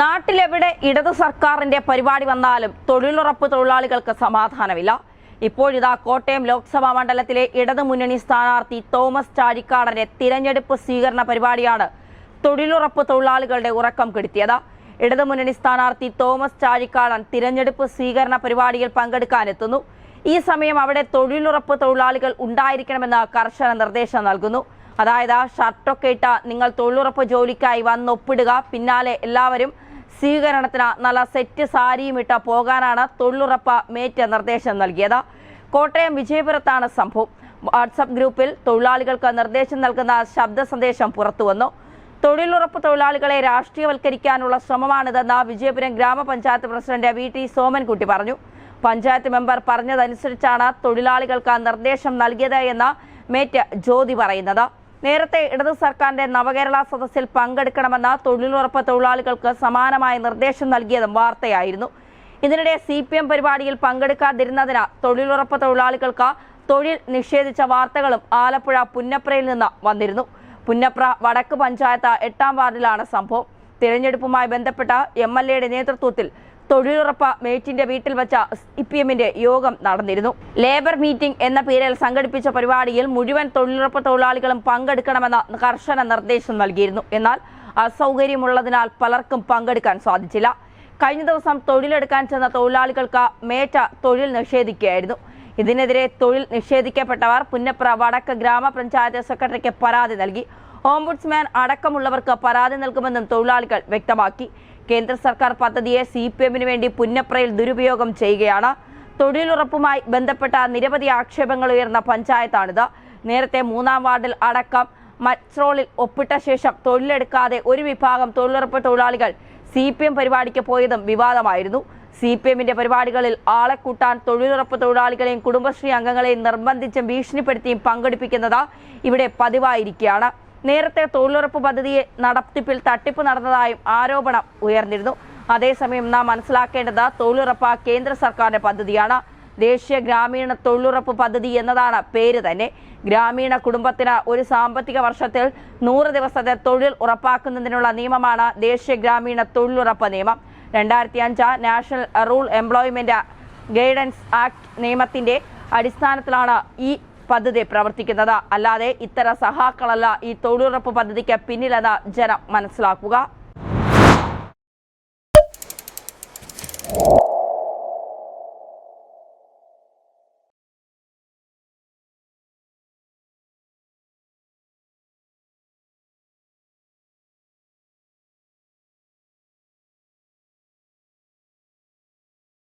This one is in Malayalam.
നാട്ടിലെവിടെ ഇടത് സർക്കാരിന്റെ പരിപാടി വന്നാലും തൊഴിലുറപ്പ് തൊഴിലാളികൾക്ക് സമാധാനമില്ല. ഇപ്പോഴിതാ കോട്ടയം ലോക്സഭാ മണ്ഡലത്തിലെ ഇടത് മുന്നണി സ്ഥാനാർത്ഥി തോമസ് ചാഴിക്കാടന്റെ തിരഞ്ഞെടുപ്പ് സ്വീകരണ പരിപാടിയാണ് തൊഴിലുറപ്പ് തൊഴിലാളികളുടെ ഉറക്കം കെടുത്തിയത്. ഇടതു മുന്നണി സ്ഥാനാർത്ഥി തോമസ് ചാഴിക്കാടൻ തിരഞ്ഞെടുപ്പ് സ്വീകരണ പരിപാടിയിൽ പങ്കെടുക്കാനെത്തുന്നു. ഈ സമയം അവിടെ തൊഴിലുറപ്പ് തൊഴിലാളികൾ ഉണ്ടായിരിക്കണമെന്ന് കർശന നിർദ്ദേശം നൽകുന്നു. അതായത് ഷർട്ടൊക്കെ ഇട്ട നിങ്ങൾ തൊഴിലുറപ്പ് ജോലിക്കായി വന്നൊപ്പിടുക. പിന്നാലെ എല്ലാവരും സ്വീകരണത്തിന് നല്ല സെറ്റ് സാരിയും ഇട്ട് പോകാനാണ് തൊഴിലുറപ്പ് മേറ്റ് നിർദ്ദേശം നൽകിയത്. കോട്ടയം വിജയപുരത്താണ് സംഭവം. വാട്സപ്പ് ഗ്രൂപ്പിൽ തൊഴിലാളികൾക്ക് നിർദ്ദേശം നൽകുന്ന ശബ്ദ സന്ദേശം പുറത്തുവന്നു തൊഴിലുറപ്പ് തൊഴിലാളികളെ രാഷ്ട്രീയവൽക്കരിക്കാനുള്ള ശ്രമമാണിതെന്ന് വിജയപുരം ഗ്രാമപഞ്ചായത്ത് പ്രസിഡന്റ് വി ടി സോമൻകുട്ടി പറഞ്ഞു. പഞ്ചായത്ത് മെമ്പർ പറഞ്ഞതനുസരിച്ചാണ് തൊഴിലാളികൾക്ക് നിർദ്ദേശം നൽകിയത് എന്ന് മേറ്റ് ജ്യോതി പറയുന്നത്. നേരത്തെ ഇടത് സർക്കാരിന്റെ നവകേരള സദസ്സിൽ പങ്കെടുക്കണമെന്ന തൊഴിലുറപ്പ് തൊഴിലാളികൾക്ക് സമാനമായ നിർദ്ദേശം നൽകിയതും വാർത്തയായിരുന്നു. ഇതിനിടെ സി പി എം പരിപാടിയിൽ പങ്കെടുക്കാതിരുന്നതിനാൽ തൊഴിലുറപ്പ് തൊഴിലാളികൾക്ക് തൊഴിൽ നിഷേധിച്ച വാർത്തകളും ആലപ്പുഴ പുന്നപ്രയിൽ നിന്ന് വന്നിരുന്നു. പുന്നപ്ര വടക്ക് പഞ്ചായത്ത് എട്ടാം വാർഡിലാണ് സംഭവം. തിരഞ്ഞെടുപ്പുമായി ബന്ധപ്പെട്ട എം എൽ എയുടെ നേതൃത്വത്തിൽ തൊഴിലുറപ്പ് മേറ്റിന്റെ വീട്ടിൽ വച്ച സി പി എമ്മിന്റെ യോഗം നടന്നിരുന്നു. ലേബർ മീറ്റിംഗ് എന്ന പേരിൽ സംഘടിപ്പിച്ച പരിപാടിയിൽ മുഴുവൻ തൊഴിലുറപ്പ് തൊഴിലാളികളും പങ്കെടുക്കണമെന്ന കർശന നിർദ്ദേശം നൽകിയിരുന്നു. എന്നാൽ അസൗകര്യമുള്ളതിനാൽ പലർക്കും പങ്കെടുക്കാൻ സാധിച്ചില്ല. കഴിഞ്ഞ ദിവസം തൊഴിലെടുക്കാൻ ചെന്ന തൊഴിലാളികൾക്ക് മേറ്റ തൊഴിൽ നിഷേധിക്കുകയായിരുന്നു. ഇതിനെതിരെ തൊഴിൽ നിഷേധിക്കപ്പെട്ടവർ പുന്നപ്ര വടക്ക് ഗ്രാമപഞ്ചായത്ത് സെക്രട്ടറിക്ക് പരാതി നൽകി. ഓംബുഡ്സ്മാൻ അടക്കമുള്ളവർക്ക് പരാതി നൽകുമെന്നും തൊഴിലാളികൾ വ്യക്തമാക്കി. കേന്ദ്ര സർക്കാർ പദ്ധതിയെ സി പി എമ്മിന് വേണ്ടി പുന്നപ്രയിൽ ദുരുപയോഗം ചെയ്യുകയാണ്. തൊഴിലുറപ്പുമായി ബന്ധപ്പെട്ട നിരവധി ആക്ഷേപങ്ങൾ ഉയർന്ന പഞ്ചായത്താണിത്. നേരത്തെ മൂന്നാം വാർഡിൽ അടക്കം മറ്റ്രോളിൽ ഒപ്പിട്ട ശേഷം തൊഴിലെടുക്കാതെ ഒരു വിഭാഗം തൊഴിലുറപ്പ് തൊഴിലാളികൾ സി പി എം പരിപാടിക്ക് പോയതും വിവാദമായിരുന്നു. സി പി എമ്മിന്റെ പരിപാടികളിൽ ആളെ കൂട്ടാൻ തൊഴിലുറപ്പ് തൊഴിലാളികളെയും കുടുംബശ്രീ അംഗങ്ങളെയും നിർബന്ധിച്ചും ഭീഷണിപ്പെടുത്തിയും പങ്കെടുപ്പിക്കുന്നത് ഇവിടെ പതിവായിരിക്കുകയാണ്. നേരത്തെ തൊഴിലുറപ്പ് പദ്ധതിയെ നടത്തിപ്പിൽ തട്ടിപ്പ് നടന്നതായും ആരോപണം ഉയർന്നിരുന്നു. അതേസമയം നാം മനസ്സിലാക്കേണ്ടത് തൊഴിലുറപ്പ് കേന്ദ്ര സർക്കാരിന്റെ പദ്ധതിയാണ്. ദേശീയ ഗ്രാമീണ തൊഴിലുറപ്പ് പദ്ധതി എന്നതാണ് പേര് തന്നെ. ഗ്രാമീണ കുടുംബത്തിന് ഒരു സാമ്പത്തിക വർഷത്തിൽ നൂറ് ദിവസത്തെ തൊഴിൽ ഉറപ്പാക്കുന്നതിനുള്ള നിയമമാണ് ദേശീയ ഗ്രാമീണ തൊഴിലുറപ്പ് നിയമം. രണ്ടായിരത്തി അഞ്ച് national rule employment guidance act നിയമത്തിന്റെ അടിസ്ഥാനത്തിലാണ് ഈ പദ്ധതി പ്രവർത്തിക്കുന്നത്. അല്ലാതെ ഇത്തരം സഹാക്കളല്ല ഈ തൊഴിലുറപ്പ് പദ്ധതിക്ക് പിന്നിലെന്ന് ജനം മനസ്സിലാക്കുക.